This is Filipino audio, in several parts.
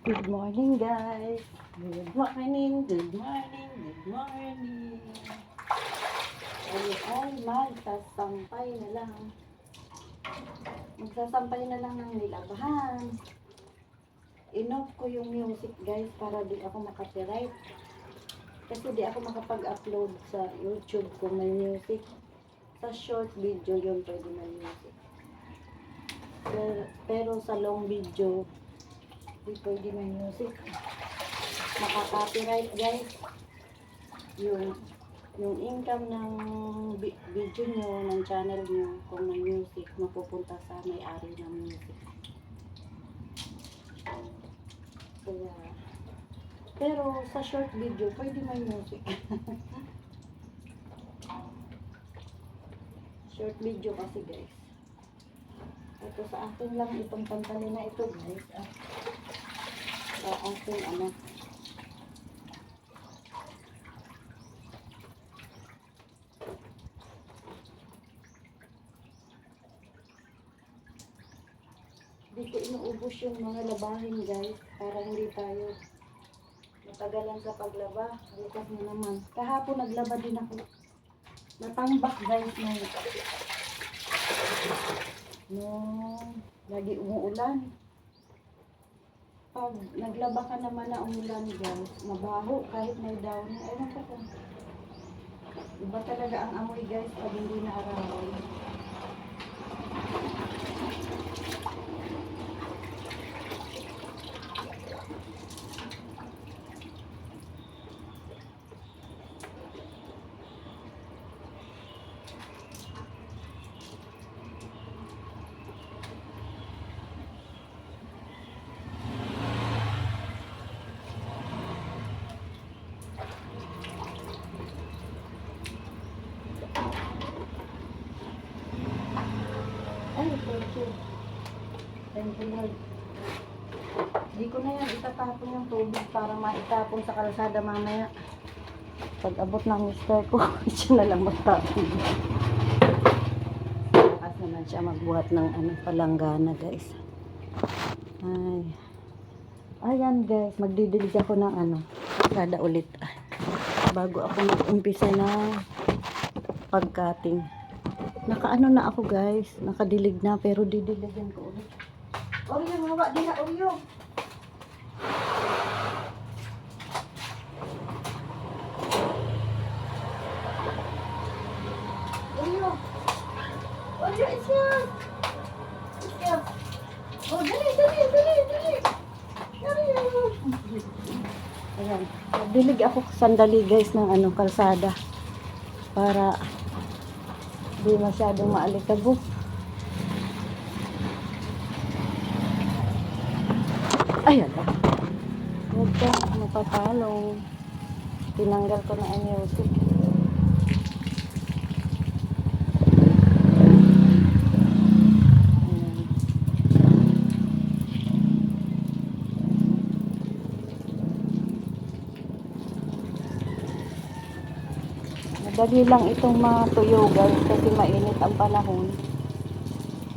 Good morning, guys. Good morning, good morning, good morning. Ay, ay, magsasampay na lang. Magsasampay na lang ng nilabahan. Inoff ko yung music, guys, para di ako makapiright. Kasi di ako makapag-upload sa YouTube kung may music. Sa short video yun pwede may music. Pero, pero sa long video, di pwede may music. Makaka-copyright guys. Yung yung income ng video nyo, ng channel nyo, kung may music, mapupunta sa may-ari ng music. Kaya, pero sa short video, pwede may music. short video kasi guys. Ito sa akin lang itong pantalon na ito guys. Ah, akin ano. Ko inuubos yung mga labahin guys. Para hindi tayo matagalan sa paglaba. Bukas na naman. Kahapon naglaba din ako. Natambak guys na no, lagi umuulan. Pag naglaba ka naman na umulan guys, mabaho kahit may down. Ewan ko kung iba talaga ang amoy guys pag hindi na arawan. Ay, thank you. Thank you Lord. Hindi ko na yan itatapon yung tubig para maitapon sa kalsada mamaya. Pag abot ng mister ko, siya na lang magtapon. Lakas naman siya magbuhat ng ano, palanggana guys. Ay. Ayan guys, magdidilig ako ng ano, kada ulit. Bago ako mag-umpisa na pagkating. Nakaano na ako guys, nakadilig na pero didiligan ko ulit. Oreo, mawa din na Oreo. Oreo. Oreo, it's here. It's. Oh, dali, dali, dali, dali. Dali. Ayan. Dilig ako sandali guys ng ano, kalsada. Para Di masyadong maalikabok. Ayan. Huwag ka mapapalong. Tinanggal ko na ang. Ayan. Madali lang itong matuyo guys kasi mainit ang panahon.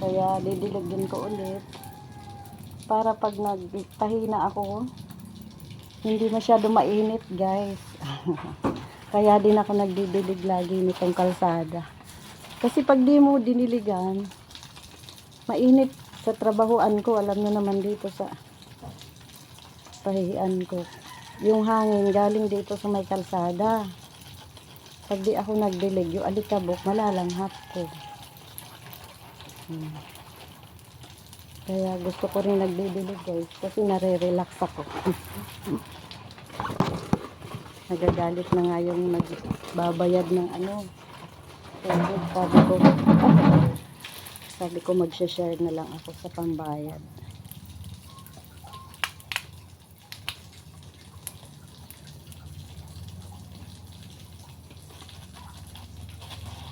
Kaya didiligin ko ulit. Para pag nagtahi na ako, hindi masyado mainit guys. Kaya din ako nagdidilig lagi nitong kalsada. Kasi pag di mo diniligan, mainit sa trabahoan ko. Alam nyo naman dito sa tahian ko. Yung hangin galing dito sa may kalsada pag di ako nagdilig, yung alikabok, malalanghap ko. Hmm. Kaya gusto ko rin nagdidilig guys, kasi nare-relax ako. Nagagalit na nga yung nagbabayad ng ano. Pero sabi ko, sabi ko mag-share na lang ako sa pambayad.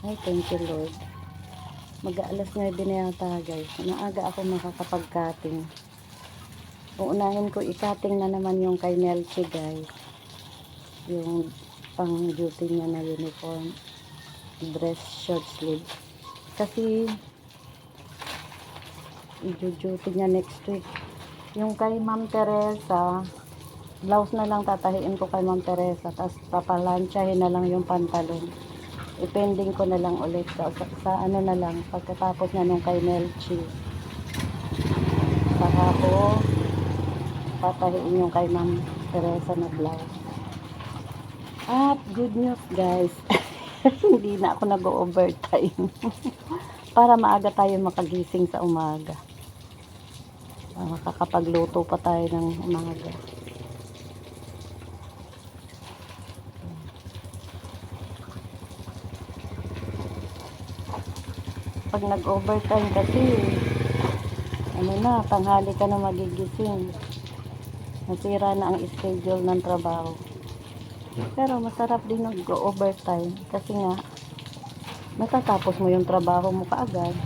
Ay, thank you Lord. Mag-aalas 9 na yata guys. Maaga ako makakapag-cutting. Uunahin ko i-cutting na naman yung kay Melchi guys. Yung pang duty niya na uniform. Dress short sleeve. Kasi i-duty niya next week. Yung kay Ma'am Teresa, blouse na lang tatahiin ko kay Ma'am Teresa, tapos papalansyahin na lang yung pantalon. Ipending ko na lang ulit sa, sa, sa ano na lang, pagkatapos na nung kay Melchi. Saka ko tatahiin yung kay Ma'am Teresa na blouse. At good news guys, hindi na ako nag-overtime. Para maaga tayo makagising sa umaga. Makakapagluto pa tayo ng umaga. Pag nag-overtime kasi, ano na, tanghali ka na magigising. Nasira na ang schedule ng trabaho. Pero masarap din nag-overtime kasi nga, natatapos mo yung trabaho mo kaagad.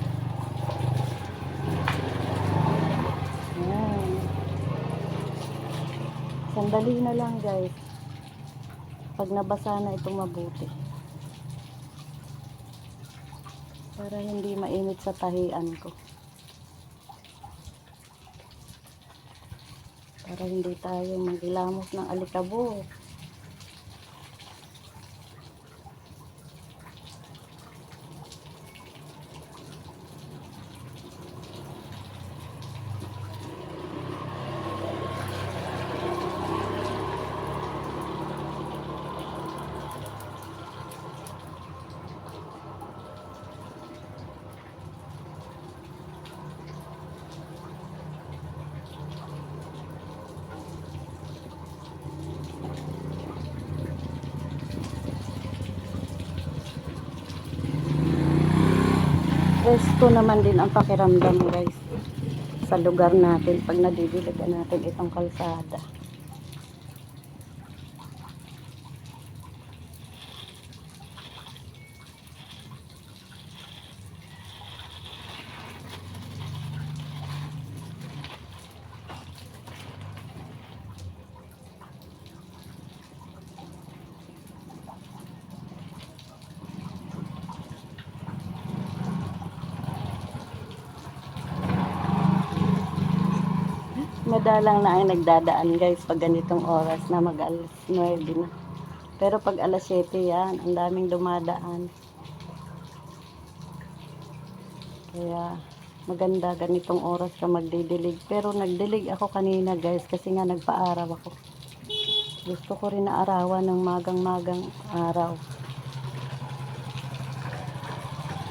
Ayan. Sandali na lang guys. Pag nabasa na itong mabuti. Para hindi mainit sa tahian ko. Para hindi tayo magilamos ng alikabok. Resto naman din ang pakiramdam guys sa lugar natin pag nadidiligan natin itong kalsada. Madalang na ang nagdadaan guys pag ganitong oras na mag alas 9 na. Pero pag alas 7 yan, ang daming dumadaan. Kaya maganda ganitong oras ka magdidilig. Pero nagdilig ako kanina guys kasi nga nagpaaraw ako. Gusto ko rin na arawan ng magang-magang araw.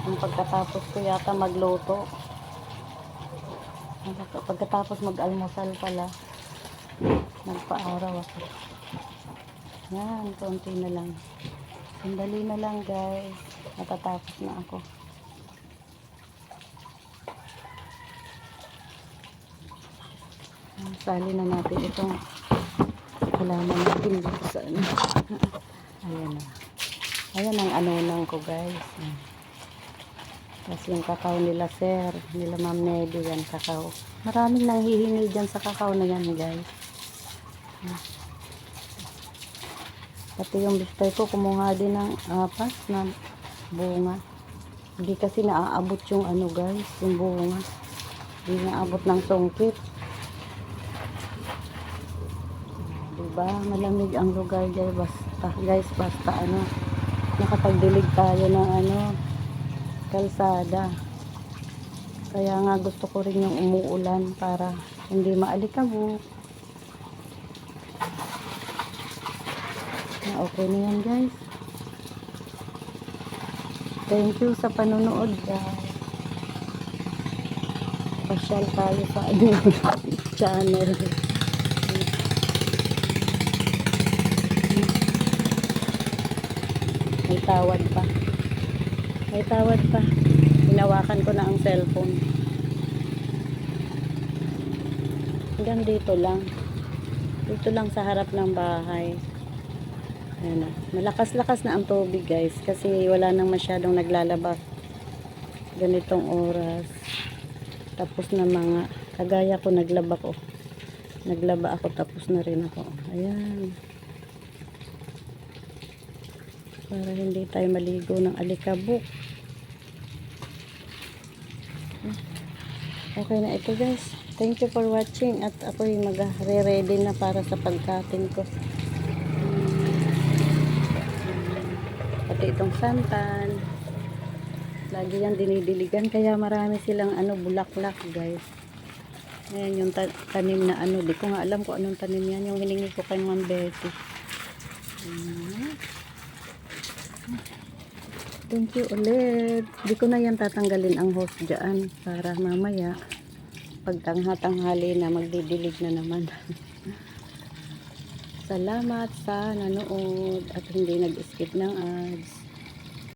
Ang pagkatapos ko yata magluto. Pagka- Pagkatapos mag-almusal pala, nagpa-araw ako. Yan, konti na lang. Sandali na lang guys. Matatapos na ako. Sali na natin itong halaman natin dito sa ano. Ayan na. Ayan ang anunang ko guys. Yan. Tapos yung kakao nila sir, nila ma'am Nedy yan kakao. Maraming nanghihingi dyan sa kakao na yan guys. Pati yung bistay ko kumuha din ng apas na bunga. Hindi kasi naaabot yung ano guys, yung bunga. Hindi naaabot ng sungkit. Diba? Malamig ang lugar guys. Basta, guys, basta ano, nakapagdilig tayo ng ano, kalsada. Kaya nga gusto ko rin yung umuulan para hindi maalikabok. Na okay na yan guys. Thank you sa panonood guys. Pasyal tayo sa channel. May tawad pa. May tawad pa. Hinawakan ko na ang cellphone. Hanggang dito lang. Dito lang sa harap ng bahay. Ayan na. Malakas-lakas na ang tubig guys. Kasi wala nang masyadong naglalaba. Ganitong oras. Tapos na mga kagaya ko naglaba ko. Naglaba ako tapos na rin ako. Ayan. Para hindi tayo maligo ng alikabok. Okay na ito guys. Thank you for watching at ako'y mag-ready na para sa pagkatin ko. Pati itong santan. Lagi yan dinidiligan kaya marami silang ano bulaklak guys. Ayan yung ta- tanim na ano. Di ko nga alam kung anong tanim yan. Yung hiningi ko kay Ma'am Betty. Ayan. Thank you ulit. Di ko na yan tatanggalin ang host dyan para mamaya pag tangha-tanghali na magdidilig na naman. Salamat sa nanood at hindi nag-skip ng ads.